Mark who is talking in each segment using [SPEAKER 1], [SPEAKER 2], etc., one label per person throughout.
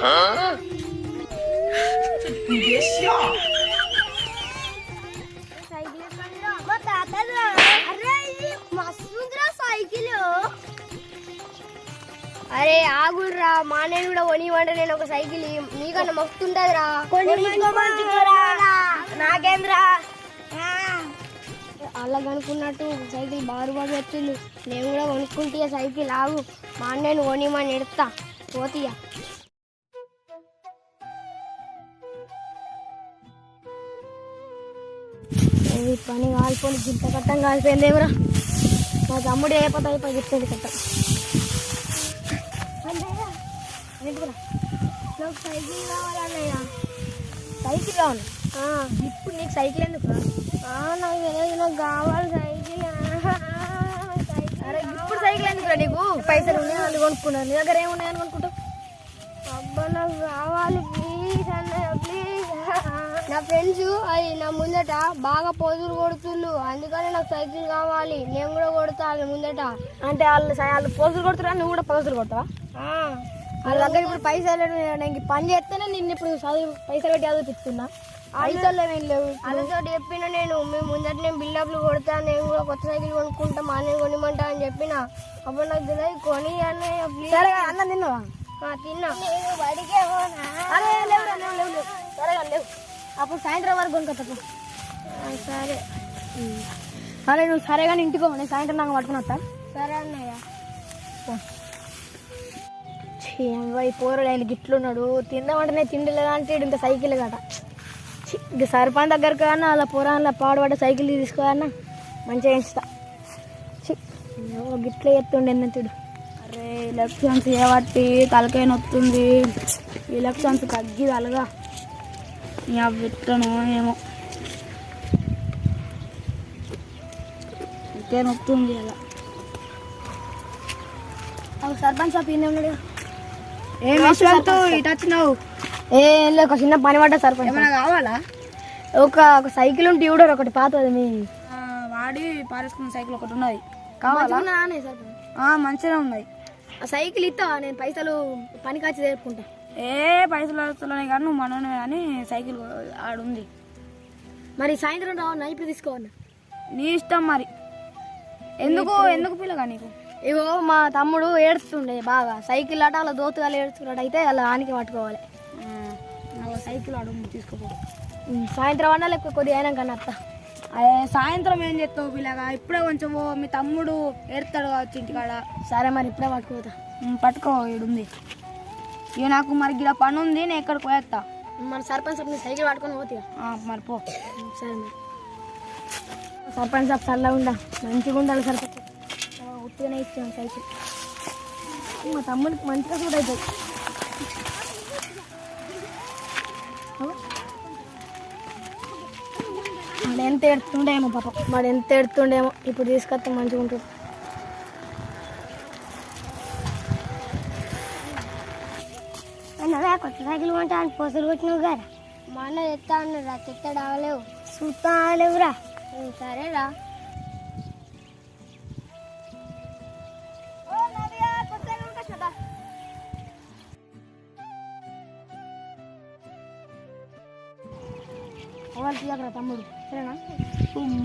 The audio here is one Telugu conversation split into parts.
[SPEAKER 1] మా అరే ఇది మస్తుందిరా సైకిల్ అరే ఆగుర్రా మా నేను కూడా కొనివ్వండి నేను ఒక సైకిల్ ఇయ్యి. నీకన్నా మస్తుంటదిరా నాకేంద్రా అలా కనుక్కున్నట్టు సైకిల్ బారు బారు వచ్చింది నేను కూడా కొనుక్కుంటే సైకిల్ ఆగు. మా అన్నయ్యను కొనిమని ఎడతా. పోతీయా పని కాలిపోయి గింత కట్టం కాలిపోయింది ఎవరా మా తమ్ముడు ఏ పద అయిపోయి గిట్టండి కట్టం. నాకు సైకిల్ కావాలన్నయ్య. సైకిల్ కావాలి? ఇప్పుడు నీకు సైకిల్ ఎందుకు నాకు తెలియదు నాకు కావాలి సైకిల్. అరే ఇప్పుడు సైకిల్ ఎందుకురా నీకు? పైసలు ఉన్నాయి వాళ్ళు కొనుక్కున్నాను నీ దగ్గర ఏమున్నాయని కొనుక్కుంటావు అబ్బా నాకు కావాలి ప్లీజ్ అన్నయ్య ప్లీజ్ నా ఫ్రెండ్స్ అది నా ముందట బాగా పోజులు కొడుతుండ్రు. అందుకని నాకు సైకిల్ కావాలి. నేను కూడా కొడతా వాళ్ళ ముందట.
[SPEAKER 2] అంటే వాళ్ళు వాళ్ళు పోజులు కొడుతురా? నువ్వు కూడా పోజులు కొడతావా? వాళ్ళ దగ్గర ఇప్పుడు పైసలు నేను పని చేస్తేనే నిన్ను ఇప్పుడు చదువు పైసలు పెట్టి లేవు
[SPEAKER 1] వాళ్ళతో చెప్పిన నేను మేము ముందట నేను బిల్డప్లు కొడతా నేను కూడా కొత్త సైకిల్ కొనుక్కుంటా మా నేను కొనిమంటా అని చెప్పిన. అప్పుడు నాకు తెలియదు కొని
[SPEAKER 2] సరే అన్న తిన్నావా?
[SPEAKER 1] తిన్నా. నేను
[SPEAKER 2] సరే అప్పుడు సాయంత్రం వరకు కొనుక్కొస్తా
[SPEAKER 1] ఆ, సరే.
[SPEAKER 2] అరే నువ్వు సరే కానీ ఇంటికో నేను సాయంత్రం నాకు పట్టుకుని వస్తా.
[SPEAKER 1] సరే అన్నయ్య.
[SPEAKER 2] పోరడు ఆయన గిట్లున్నాడు. తిందామంటేనే తిండి లేదా అంటే ఇంత సైకిల్ ఛీ, ఇంక సర్పంచ్ దగ్గరకు అన్న అలా పోరాన్ల పాడుపడ్డ సైకిల్ తీసుకోవన్నా మంచిగా అవ్వ, గిట్ల ఎత్తుండే ఎన్నతుడు
[SPEAKER 3] అరే ఎలక్షన్స్ చేయబట్టి తలకాయ నొత్తుంది. ఎలక్షన్స్ తగ్గి తలగా ఇక పెట్టను ఏమో. ఇంకే నొత్తుంది అలా.
[SPEAKER 2] సర్పంచ్ షాప్ ఈయన ఉన్నాడు.
[SPEAKER 3] ఏం ఇటు వచ్చినావు?
[SPEAKER 2] ఏ ఏం లేదు, ఒక చిన్న పని పడ్డ సర్పంచ్.
[SPEAKER 3] ఏమైనా కావాలా?
[SPEAKER 2] ఒక ఒక సైకిల్ ఉంటే ఇవ్వడు ఒకటి పాతది మీ.
[SPEAKER 3] వాడి పారేసుకున్న సైకిల్ ఒకటి ఉన్నది.
[SPEAKER 2] కావాలా?
[SPEAKER 3] మంచిగా ఉన్నది
[SPEAKER 2] ఆ సైకిల్ ఇస్తా నేను పైసలు పని కాచి తెరుపుకుంటా.
[SPEAKER 3] ఏ పైసలు వస్తున్నాయి కానీ నువ్వు మనోనే కానీ సైకిల్ ఆడుంది.
[SPEAKER 2] మరి సాయంత్రం రావన్నా ఇప్పుడు తీసుకోవన్నా
[SPEAKER 3] నీ ఇష్టం మరి. ఎందుకు ఎందుకు పిల్లగా నీకు?
[SPEAKER 2] ఇగో మా తమ్ముడు ఏడుస్తుండే బాగా. సైకిల్ అట అలా దోతుగా ఏడుస్తున్నాడు అయితే అలా ఆనికి పట్టుకోవాలి.
[SPEAKER 3] సైకిల్ అడుగు తీసుకోపో.
[SPEAKER 2] సాయంత్రం అన్నా లేకపోతే కొద్దిగా అయినాక అత్త.
[SPEAKER 3] అదే సాయంత్రం ఏం చేస్తావు పిల్లగా ఇప్పుడే కొంచెం ఓ మీ తమ్ముడు ఏడతాడు కావచ్చు ఇంటికాడ.
[SPEAKER 2] సరే మరి ఇప్పుడే పట్టుకోతా
[SPEAKER 3] పట్టుకో ఈడుంది. ఇక నాకు మరి గిడ పని ఉంది నేను ఎక్కడికి పోయేస్తా
[SPEAKER 2] మన సర్పంచ్ సాబ్ సైకిల్ పట్టుకొని పోతిగా.
[SPEAKER 3] ఆ, మరి పో.
[SPEAKER 2] సరే మరి. సర్పంచ్ సాబ్ చల్లగా ఉండా మంచిగా ఉండాలి సర్పంచ్. ఆ, ఉట్టిగానే ఇచ్చాను సైకిల్. మా తమ్ముడికి మంచిగా కూడా అవుతుంది ఎంత ఎడుతుండేమో పాప. వాడు ఎంత ఎడుతుండేమో ఇప్పుడు తీసుకొస్తే మంచిగా ఉంటుంది.
[SPEAKER 1] అన్నదా కొత్త సైకిల్ కొంటా అని పోసలు కొట్టినావు గారా మా అన్న తెస్తా అన్నారా తెస్తాడు ఆగలేవు చూస్తా ఆగలేవురా సరేరా.
[SPEAKER 2] ఎవరు తీయకరా తమ్ముడు. సరేనా?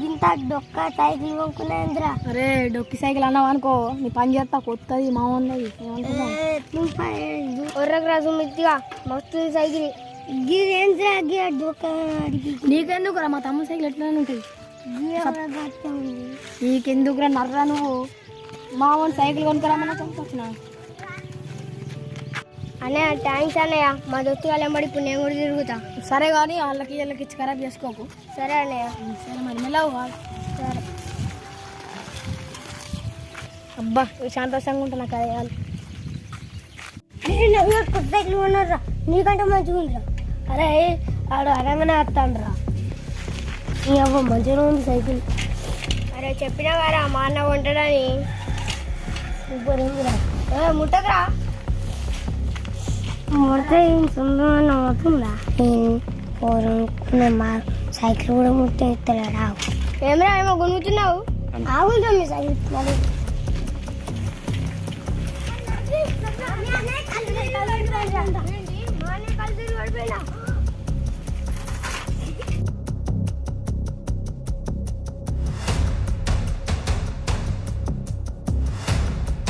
[SPEAKER 1] ఇంత డొక్క సైకిల్ కొనుక్కునేంద్రా
[SPEAKER 2] అరే డొక్కి సైకిల్ అన్నావు అనుకో నీ పని చేస్తా కొత్తది మా ఉన్నది.
[SPEAKER 1] ఒర్రకు రాజు మిత్తిగా మస్తు సైకిల్. గిర డొక్క
[SPEAKER 2] నీకెందుకురా మా తమ్ముడు సైకిల్ ఎట్లా ఉంటుంది. నీకెందుకురా నర్రా నువ్వు? మా వాడి సైకిల్ కొనుక్కరామన్నా చంపొచ్చిన
[SPEAKER 1] అన్నయ్య థ్యాంక్స్ అన్నయ్య. మా దొత్తు వాళ్ళ ఎంబడి ఇప్పుడు నేను కూడా తిరుగుతా.
[SPEAKER 2] సరే కానీ వాళ్ళకి వీళ్ళకి ఇచ్చి ఖరాబ్ చేసుకోకు.
[SPEAKER 1] సరే అన్నయ్య.
[SPEAKER 2] సరే మరి మెల్లవు
[SPEAKER 1] సరే.
[SPEAKER 2] అబ్బా సంతోషంగా ఉంటా నాకు అది చాలు.
[SPEAKER 1] కొత్త సైకిల్ కొన్నారా నీకంటే మంచిగా ఉందిరా. అరే ఆడు అరంగానే వస్తాడురా. నీ అవ్వ మంచిగా ఉంది సైకిల్. అరే చెప్పినా కదా మా అన్న కొంటాడని. సూపర్ ఉందిరా ఏ ముట్టకరా. ముడితే సుందరమైన అవుతుందా మా సైకిల్ కూడా ముట్టే ఇస్తలేడా ఏమరా ఏమో కొనుక్కుతున్నావు ఆగుందా మీ సైకిల్ మరి ఏంటి? కలిసి పడిపోయినా